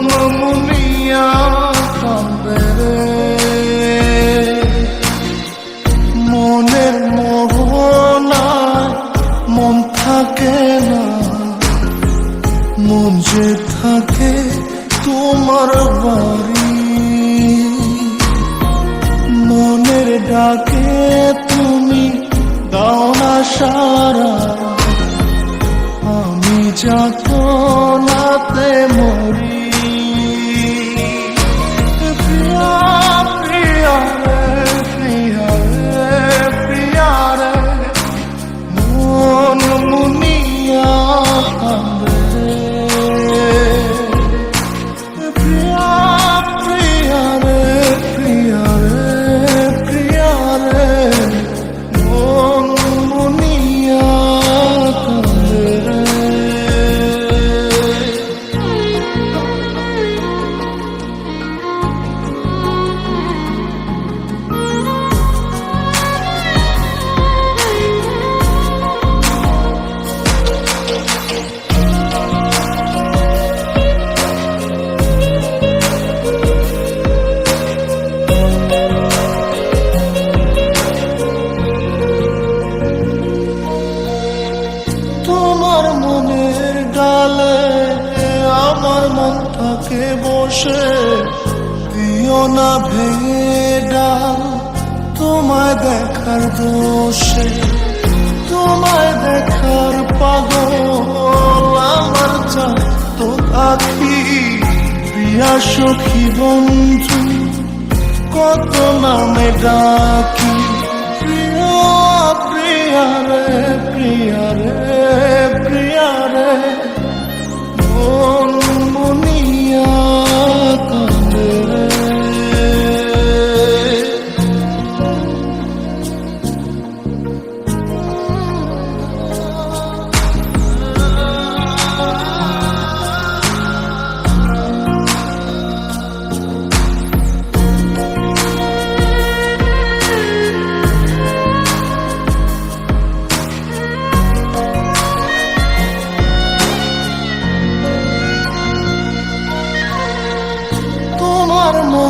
মন মনের মন থাকে না। থাকে তোমার বাড়ি। মনের ডাকে তুমি সারা। আমি যাত থাকে বসে দিও না ভেঙে ডাল তোমায় দেখার দোষে, তোমায় দেখার পাগল। আমার তো আখি প্রিয়া সখী বন্ধু, কত নামে ডাকি। প্রিয়া প্রিয়া প্রিয়া রে।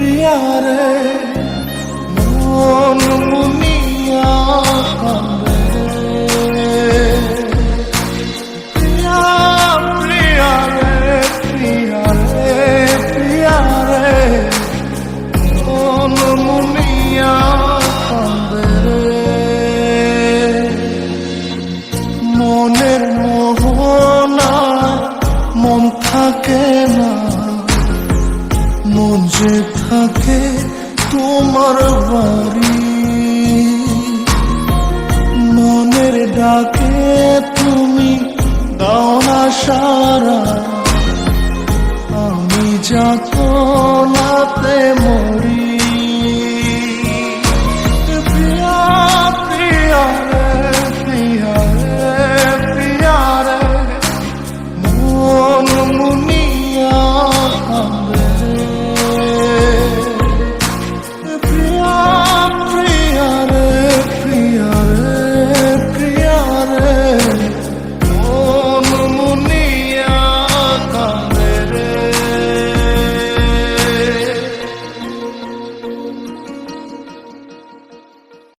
প্রিয়া রে মন মন থাকে তোমার বাড়ি। মনের ডাকে তুমি দাও না সারা।